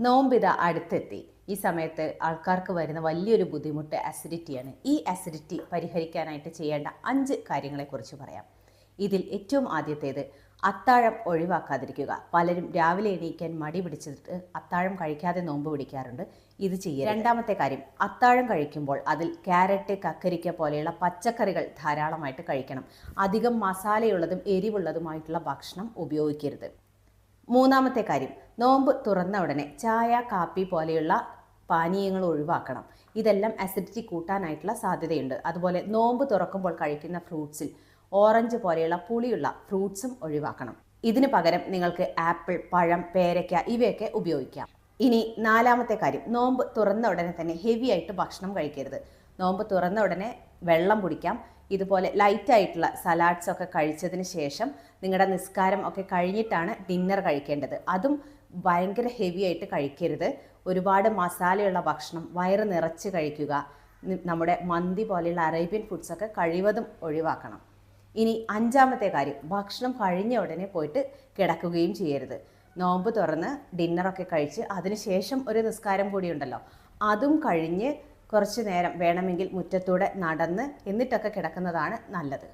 നോമ്പിത അടുത്തെത്തി. ഈ സമയത്ത് ആൾക്കാർക്ക് വരുന്ന വലിയൊരു ബുദ്ധിമുട്ട് അസിഡിറ്റിയാണ് ഈ അസിഡിറ്റി പരിഹരിക്കാനായിട്ട് ചെയ്യേണ്ട അഞ്ച് കാര്യങ്ങളെക്കുറിച്ച് പറയാം. ഇതിൽ ഏറ്റവും ആദ്യത്തേത് അത്താഴം ഒഴിവാക്കാതിരിക്കുക. പലരും രാവിലെ എണീക്കാൻ മടി പിടിച്ചിട്ട് അത്താഴം കഴിക്കാതെ നോമ്പ് പിടിക്കാറുണ്ട്. ഇത് ചെയ്യുക രണ്ടാമത്തെ കാര്യം അത്താഴം കഴിക്കുമ്പോൾ അതിൽ ക്യാരറ്റ് കക്കരിക്ക പോലെയുള്ള പച്ചക്കറികൾ ധാരാളമായിട്ട് കഴിക്കണം. അധികം മസാലയുള്ളതും എരിവുള്ളതുമായിട്ടുള്ള ഭക്ഷണം ഉപയോഗിക്കരുത്. മൂന്നാമത്തെ കാര്യം നോമ്പ് തുറന്ന ഉടനെ ചായ കാപ്പി പോലെയുള്ള പാനീയങ്ങൾ ഒഴിവാക്കണം. ഇതെല്ലാം അസിഡിറ്റി കൂട്ടാനായിട്ടുള്ള സാധ്യതയുണ്ട്. അതുപോലെ നോമ്പ് തുറക്കുമ്പോൾ കഴിക്കുന്ന ഫ്രൂട്ട്സിൽ ഓറഞ്ച് പോലെയുള്ള പുളിയുള്ള ഫ്രൂട്ട്സും ഒഴിവാക്കണം. ഇതിന് പകരം നിങ്ങൾക്ക് ആപ്പിൾ പഴം പേരയ്ക്ക ഇവയൊക്കെ ഉപയോഗിക്കാം. ഇനി നാലാമത്തെ കാര്യം നോമ്പ് തുറന്ന ഉടനെ തന്നെ ഹെവി ആയിട്ട് ഭക്ഷണം കഴിക്കരുത്. നോമ്പ് തുറന്ന ഉടനെ വെള്ളം കുടിക്കാം. ഇതുപോലെ ലൈറ്റ് ആയിട്ടുള്ള സലാഡ്സ് ഒക്കെ കഴിച്ചതിന് ശേഷം നിങ്ങളുടെ നിസ്കാരം ഒക്കെ കഴിഞ്ഞിട്ടാണ് ഡിന്നർ കഴിക്കേണ്ടത്. അതും ഭയങ്കര ഹെവി ആയിട്ട് കഴിക്കരുത്. ഒരുപാട് മസാലയുള്ള ഭക്ഷണം വയറ് നിറച്ച് കഴിക്കുക. നമ്മുടെ മന്തി പോലെയുള്ള അറേബ്യൻ ഫുഡ്സൊക്കെ കഴിവതും ഒഴിവാക്കണം. ഇനി അഞ്ചാമത്തെ കാര്യം ഭക്ഷണം കഴിഞ്ഞ ഉടനെ പോയിട്ട് കിടക്കുകയും ചെയ്യരുത്. നോമ്പ് തുറന്ന് ഡിന്നറൊക്കെ കഴിച്ച് അതിനുശേഷം ഒരു നിസ്കാരം കൂടിയുണ്ടല്ലോ അതും കഴിഞ്ഞ് കുറച്ച് നേരം വേണമെങ്കിൽ മുറ്റത്തൂടെ നടന്ന് എന്നിട്ടൊക്കെ കിടക്കുന്നതാണ് നല്ലത്.